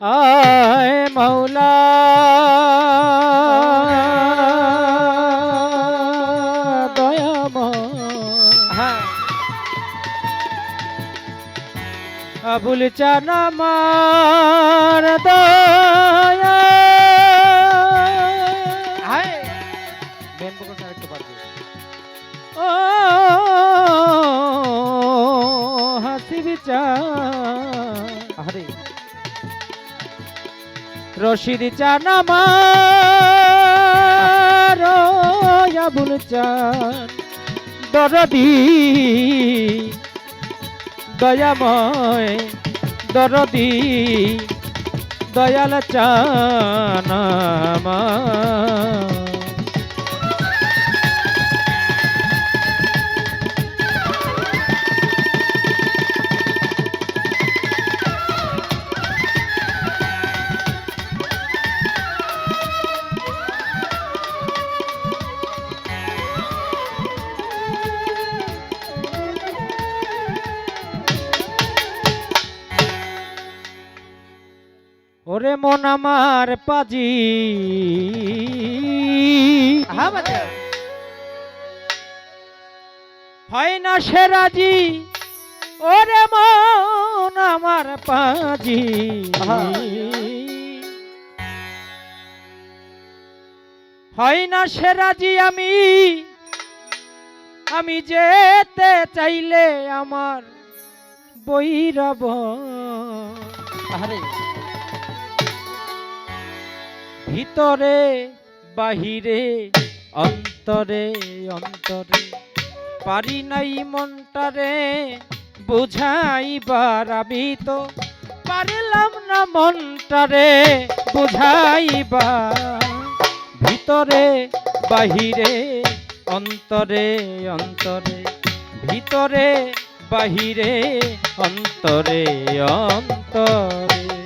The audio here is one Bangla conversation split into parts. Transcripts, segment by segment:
আয় মৌলা। দয়াময় হ্যাঁ আবুল চান আমার দয়া। ও হাসি বিচার। আরে রশিদ চান আমার দরদি দয়াময় দরদি দয়াল চান আমার। ওরে মন আমার পাজি। হ্যাঁ না সে রাজি? ওরে মন আমার পাজি। হয় না সে রাজি আমি? আমি যেতে চাইলে আমার বৈরব। আরে ভিতরে, বাহিরে, অন্তরে অন্তরে। পারি নাই মনটারে বুঝাইবার আমি তো পারলাম না মনটারে বুঝাইবার। ভিতরে, বাহিরে, অন্তরে অন্তরে। ভিতরে, বাহিরে, অন্তরে অন্তরে।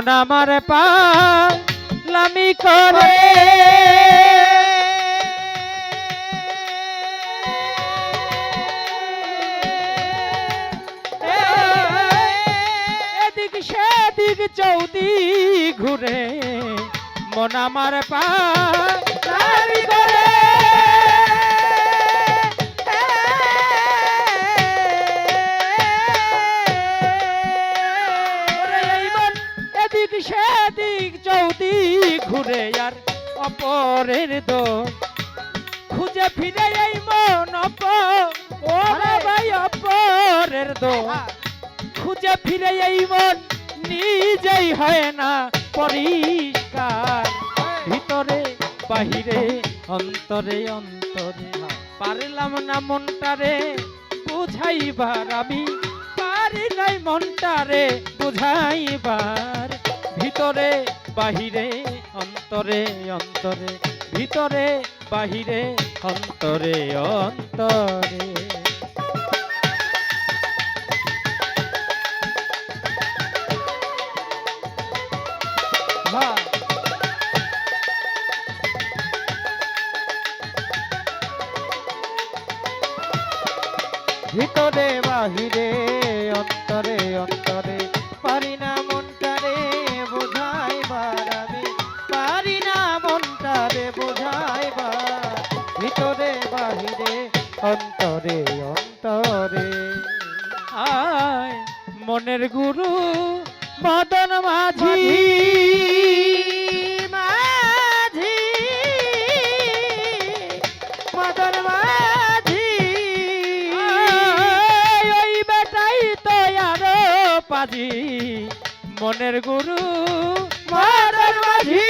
মন আমার পালামি করে। এদিক সেদিক চৌদি ঘুরে মন আমার পালামি করে। সেদিক চৌদি ঘুরে আর অপরের দোষ খুঁজে ফিরে এই মন অপ ওরে ভাই অপরের দোষ। খুঁজে ফিরে এই মন নিজেই হয় না পরিষ্কার। ভিতরে বাহিরে অন্তরে অন্তরে। পারলাম না মনটারে বুঝাইবার আমি পারি নাই মনটারে বুঝাইবার। ভিতরে বাহিরে অন্তরে অন্তরে। ভিতরে বাহিরে অন্তরে অন্তরে। ভিতরে বাহিরে মায়ের গুরু মদন মাঝি। মাঝি। মদন মাঝি। ওই বেটাই তো আর পাজি। মনের গুরু মদন মাঝি।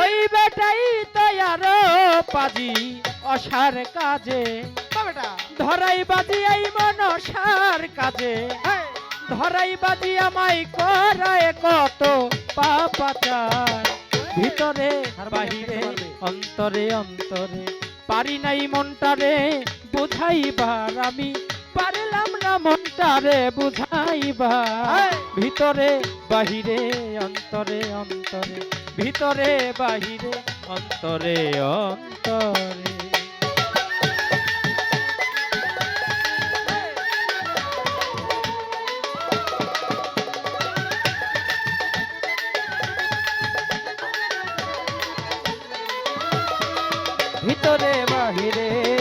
ওই বেটাই বাজি অসার কাজে। ধরাই বাজি এই মনসার কাজে। ধরাই বাজি আমায় করায় কত পাপাচার ভিতরে বাহিরে অন্তরে অন্তরে। পারি নাই মনটারে বুঝাইবার আমি। পারলাম না মনটারে ভিতরে বাহিরে অন্তরে অন্তরে। ভিতরে বাহিরে অন্তরে অন্তরে। ভিতরে বাহিরে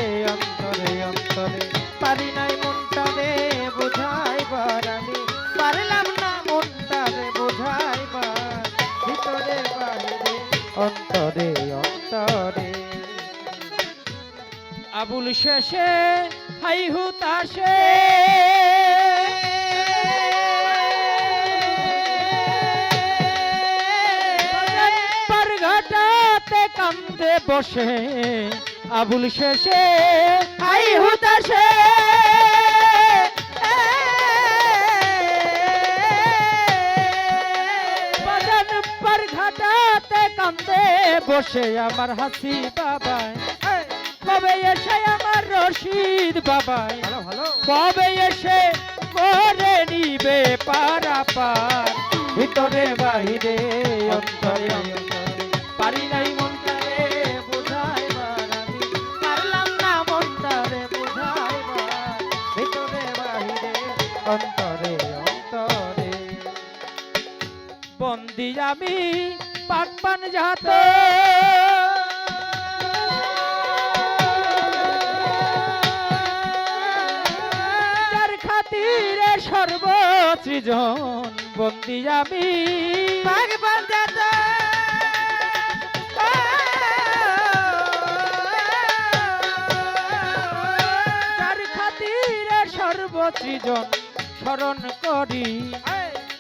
আবুল শেষে, হাই হুতাশে ঘাটাতে কান্দে বসে, আবুল শেষে, হাই হুতাশে ঘাটাতে কান্দে বসে আমার হাসি বাবাই কবে এসে আমার রশিদ ভালো কবে এসে করে নিবে পারা পার ভিতরে বাহিরে অন্তরে অন্তরে। পারি নাই মনটারে বুঝাইবার আমি। পারলাম না মনটারে বুঝাইবার। ভিতরে বাহিরে অন্তরে অন্তরে। বন্দি আমি পান পান যাত সর্বসৃজন বন্দি আমি। যাত। খাতিরে সর্বসৃজন স্মরণ করি।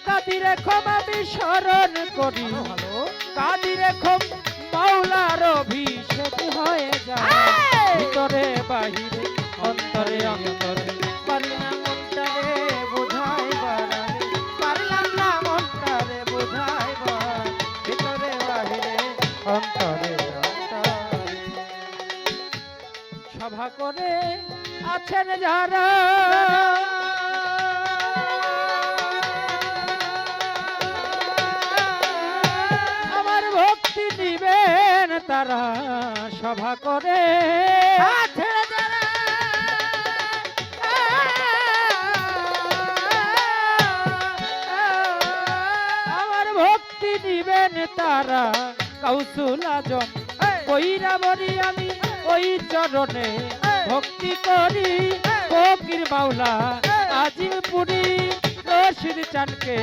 কাদিরে ক্ষমা বিস্মরণ করি। ভালো। কাদিরে ক্ষম মাওলার অভিষেক হয়ে। আছেন যারা। আমার ভক্তি দিবেন তারা সভা করে। ভক্তি দিবেন তারা কৌশুল আজম। কইরা বলি আমি ওই চরণে ভক্তি করি। ফকির মাওলা আজিম পুরি রশিদ চানকে।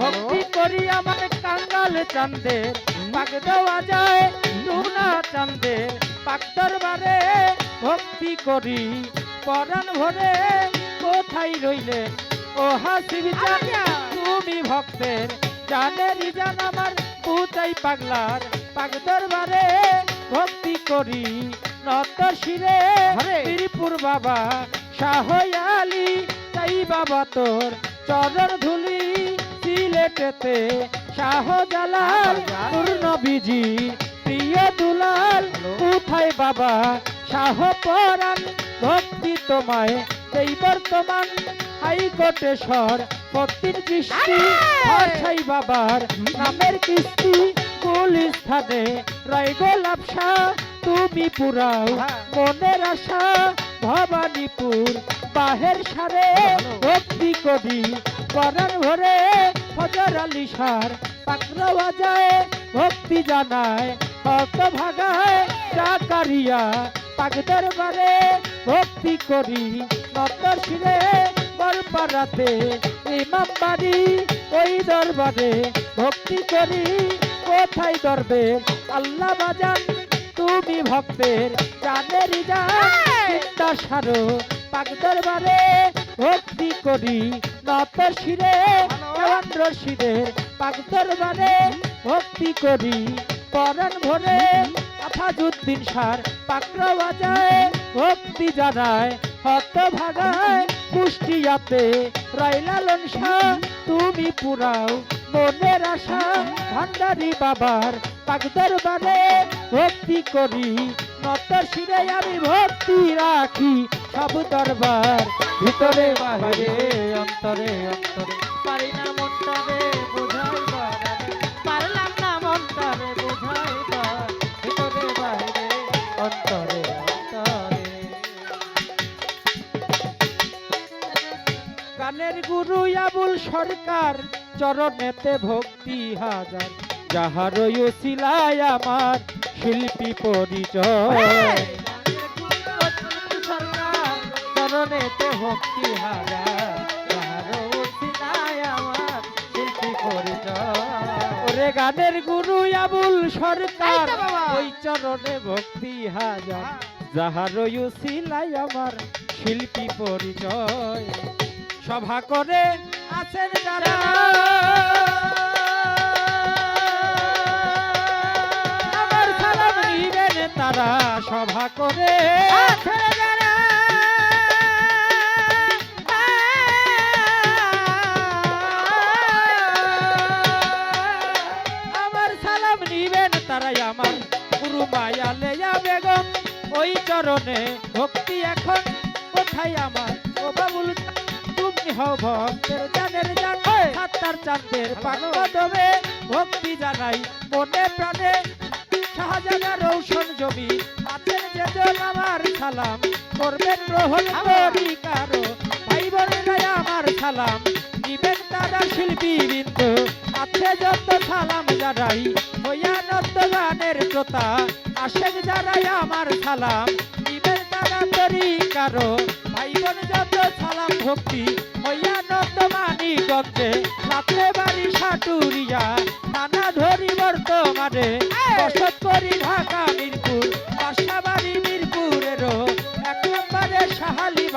ভক্তি করি আমার কাঙ্গাল চান্দের পাক দেওয়া যায় টুনা চান্দের পাক দরবারে ভক্তি করি। পরাণ ভরে কোথায় রইলেন ও হাসিব তুমি ভক্তের। জানেরই জান আমার পুতাই পাগলার। পাক দরবারে ভক্তি করি। নত শিরে হরে। ত্রিপুর বাবা শাহ আলী তাই বাবা তোর চরণ ধুলি সিলেটেতে। শাহ জালাল নূর নবীজি প্রিয় দুলাল কোথায় বাবা? শাহ পরাণ ভক্তি তোমায় এই বর্তমান হাইকোটেশ্বর পত্তির দৃষ্টি ভাষাই বাবার নামের কিস্তি পুলিশ স্থানে। রয় গোলাপসা তুমি পুরাও মনের আশা, ভবানীপুর, বাহের সারে ভক্তি করি পরাণ ভরে ফজর আলী সার পাকড়া বাজায়, ভক্তি জানায়, হত ভাগায় জাকারিয়া পাক দরবারে ভক্তি করি নতর শিরে বলপাড়াতে ইমাম বাড়ি, ওই দরবারে ভক্তি করি, কোথায় দরবে আল্লাহ বাজান তুমি ভক্তের জান চিন্তা সারো পাক দরবারে ভক্তি করি নতর শিরে দেওয়ান রশিদের পাক দরবারে ভক্তি করি। পরাণ ভরে আফাজুদ্দিন সার পাকড়া বাজায় ভক্তি জানায় হত ভাগায় কুষ্টিয়াতে রাইলালন শাহ তুমি পুরাও মনের আশা ভান্ডারি বাবার পাক দরবারে ভক্তি করি। নত শিরে আমি ভক্তি রাখি। সব দরবার ভিতরে বাহিরে, অন্তরে অন্তরে। ভিতরে অন্তরে অন্তরে। গুরু আবুল সরকার, চরণেতে ভক্তি হাজার। যাহার ওসিলায় আমার শিল্পী পরিচয়। চরণেতে ভক্তি হাজার যাহার ওসিলায় আমার শিল্পী পরিচয়। ওরে গানের গুরু আবুল সরকার। ওই চরণে ভক্তি হাজার যাহার ওসিলায় আমার শিল্পী পরিচয়। সভা করে আছেন যারা। তারা সভা করে। আমার সালাম নিবেন তারাই আমার গুরু মায়া লেয়া বেগম। ওই চরণে ভক্তি এখন। কোথায় আমার? ও বাবুল তুমি হও ভক্তের জানের জান। সাত্তার চাঁদের পাকদমে ভক্তি জানাই মনে প্রাণে। শাহজাহান রৌশন জমি আছেন যেজন আমার সালাম। করবেন গ্রহণ করি কারও ভাই বোনেরাই আমার সালাম। নিবেন তারা শিল্পী বিন্দু আছে যত সালাম জানাই হইয়া গানের শ্রোতা আশেক যারাই আমার সালাম। নিবেন তারা তরি কারও ভাই বোন যত সালাম ভক্তি হইয়া নন্দ মানি গন্ধে সাথে বাড়ি সাটুরিয়া থানা ধরি বর্তমানে।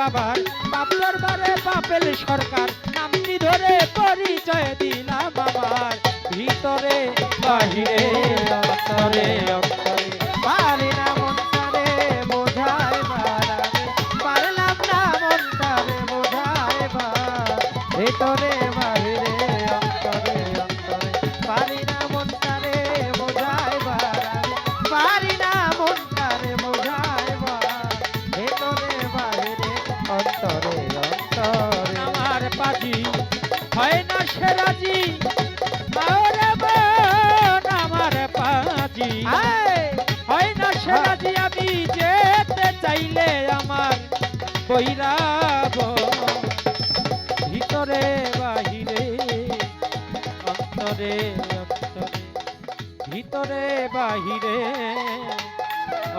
বাবার বাপর বারে বাপেল সরকার। নামটি ধরে পরিচয় দিলাম বাবার। ভিতরে, বাহিরে, অন্তরে অন্তরে পারি না বোঝায় পারলাম না বোঝায় বা ভিতরে বৈরাব ভিতরে বাহিরে অন্তরে অন্তরে ভিতরে বাহিরে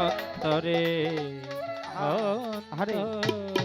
অন্তরে। অন্তরে